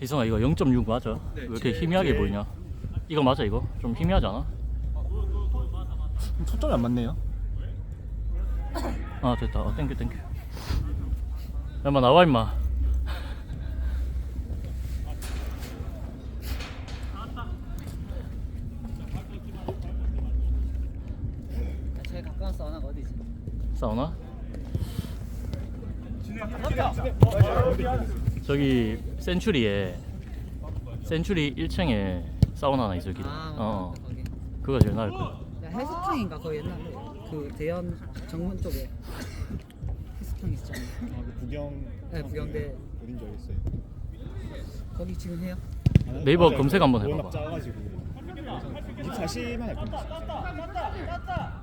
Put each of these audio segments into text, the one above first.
희성아 이거 0.6 맞아? 네, 왜 이렇게 제- 희미하게 제- 보이냐? 이거 맞아 이거? 좀 희미하지 않아? 초점이 안 맞네요. 아 됐다 어, 땡큐 땡큐 야마 나와 임마 제일 가까운 사우나가 어디지? 사우나? 저기 센츄리에 센츄리 1층에 사우나 하나 있어 길아 어 거기. 그거 제일 나을 거야 야, 헬스장인가 거기 옛날에 그 대연 정문 쪽에 헬스장 있었잖아. 아, 그 부경. 네, 부경대. 어딘지 알겠어요. 거기 지금 해요? 아, 네이버 맞아요. 검색 한번 해봐봐. 워낙 작아가지고. 24시만 할 겁니다.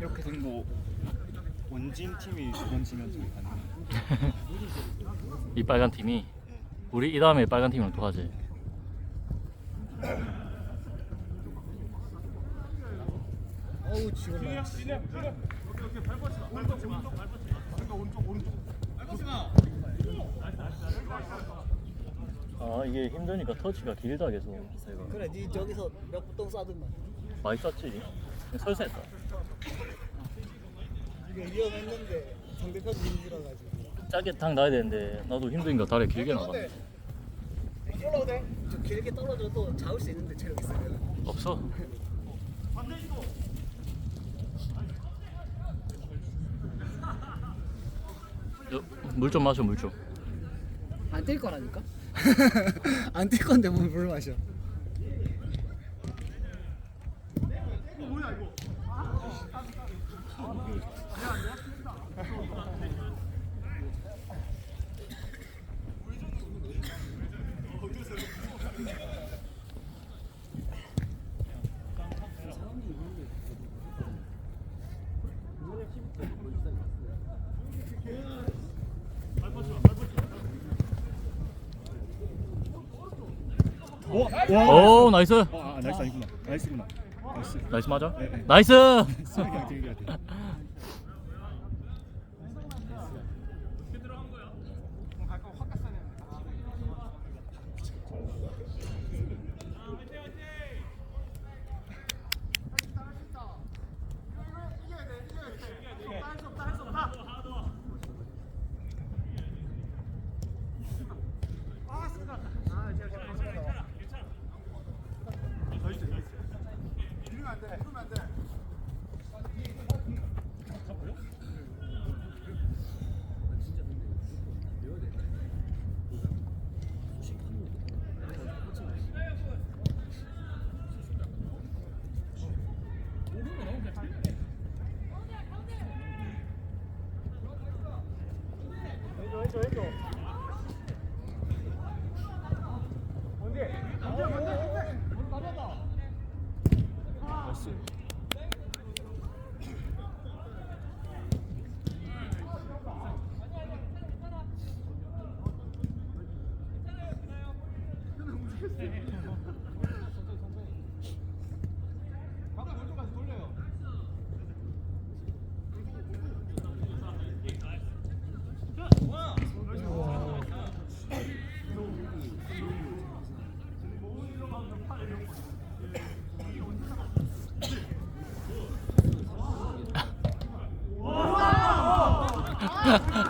이렇게 된거 원진 팀이 두번 지면 저기 가능해요. 이 빨간 팀이 우리 이 다음에 빨간 팀이랑 또 하지 어우 지금 나. 아 이게 힘드니까 터치가 길다 계속 그래 니 저기서 몇 부동 쏴든만. 많이 쐈지 설사했다 이게 위험했는데 상대편이 힘들어가지고. 짧게 탁 나야 되는데 나도 힘드니까 다리 길게 나갔네 저 길게 떨어져도 잡을 수 있는데 체력 있으면. 없어 물 좀 마셔 물 좀 안 뛸 거라니까? 안 뛸 건데 뭘물 마셔. 와, 와. 오 나이스 아, 아, 나이스 아니구나. 나이스구나. 나이스. 나이스 맞아? 네, 네. 나이스 들게 네. एक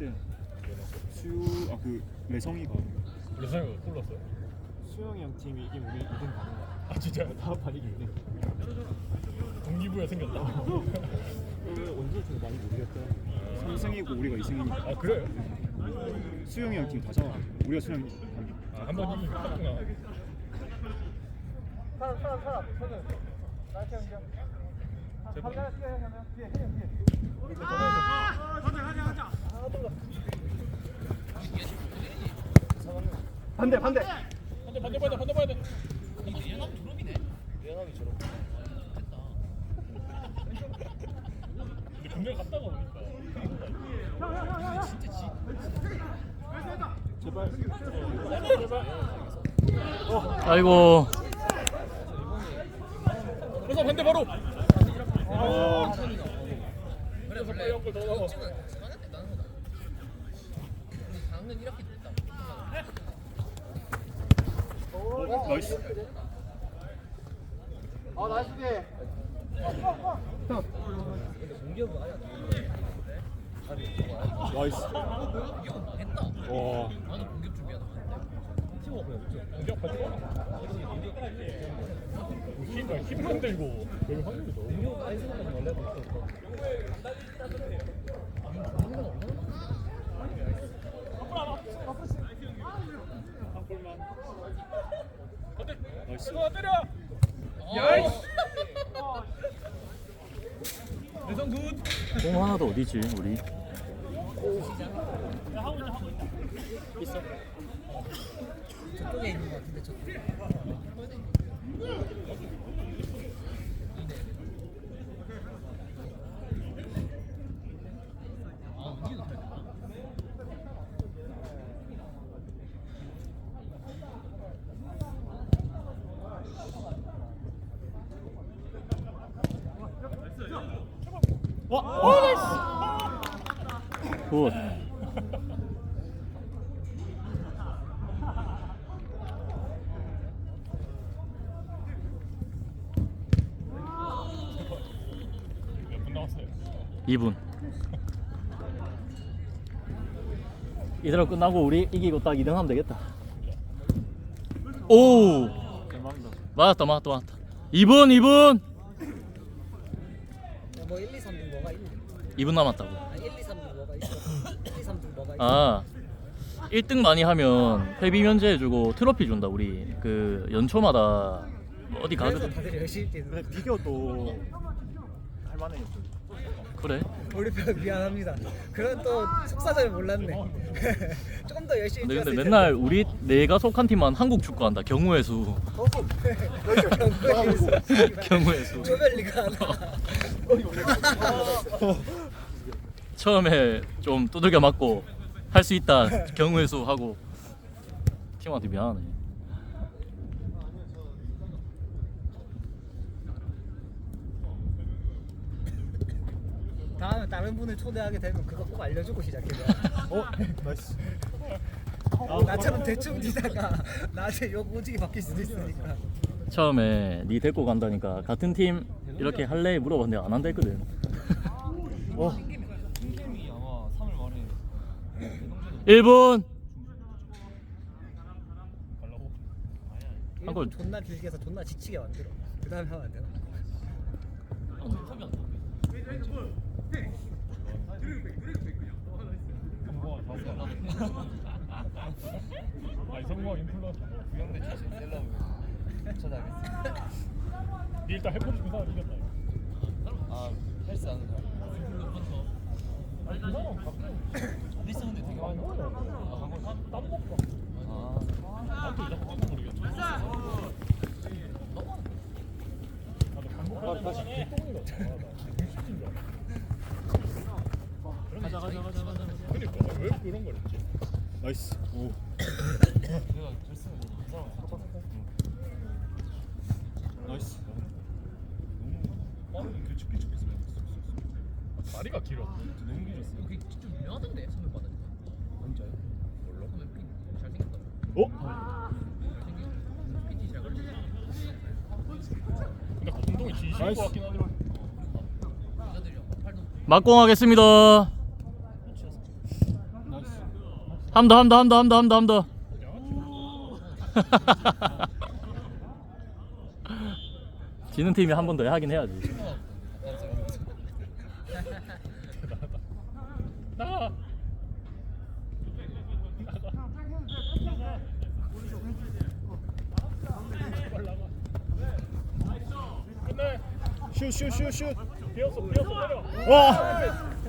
1등. 수유 아그 레성이가 그래서 골랐어요. 수영이 형 팀이 이기면 우리 2등 가는 거야. 아 진짜 다음 판 이기면 2등. 동기부여 생겼다. 언제 좀 많이 모르겠다. 3승이고 우리가 2승이니까. 아 그래요? 수영이 형 팀다 잡아. 우리가 수영 형. 아, 한번 이기면 끝났구나. 반대 반대. 반대 반대 봐야 돼 반대 봐야 돼. 근데 군대 갔다가 오니까 제발. 아이고 그래서 반대 바로. 아, 그래서 빨리 한골 더 넣어. 어, 나이스. 나이스. 와. 공격 받지 마. 힘, 들고 확률이 너무 나이스. 어, 때려. 야이씨. 내성 굿. 어디지 우리 저쪽에 있는 것 같은데 저쪽. 굿 몇분 남았어요? 2분 이대로 끝나고 우리 이기고 딱 2등 하면 되겠다 오. 맞았다 맞았다 맞았다 2분 2분 뭐 1, 2, 3등 뭐가 있니? 2분 남았다고 아 1, 2, 3등 뭐가 있어? 1, 2, 3등 뭐가 있어? 아 1등 많이 하면 회비 면제해주고 트로피 준다 우리 그 연초마다 어디 그래서 가거든 다들 열심히 뛰는 근데 비교도 할만해. 그래 우리 편 미안합니다. 그런 또 속사정을 몰랐네. 조금 더 열심히 근데, 근데 뛰었을 맨날 우리 내가 속한 팀만 한국 축구 한다 경우의 수 텐데. 경우의 수 조별리가 하나. 처음에 좀 두들겨 맞고 할 수 있다 경우의 수 하고 팀한테 미안하네 다음에 다른 분을 초대하게 되면 그거 꼭 알려주고 시작해. 어? 나이스. 나처럼 대충 뛰다가 나한테 욕 오지게 바뀔 수도 있으니까. 처음에 니 데리고 간다니까 같은 팀 이렇게 할래 물어봤는데 안 한다 했거든 어. 1분 가려고. 한 골. 존나 길게 해서 존나 지치게 만들어. 그 다음에 하면 안 되나? 성공한 사고. 아니 성공한 인플루언서. 구형대 출신 셀럽을 찾아가겠습니다. 니 일단 해보고 싶은 사람 이겼다. 아 헬스 하는 사람. 아니 그 사람. 가자. 그러니까 그. 너무 길었어. 그게 좀 유명하던데 선물 받으 남자야? 몰라 근데 핀 잘생겼다 어? 아~ 맞고 하겠습니다. 함더 함더 함더 함더 함더 함더 지는 팀이 한 번 더 하긴 해야지 슛슛슛슛. 비었어 비었어 와.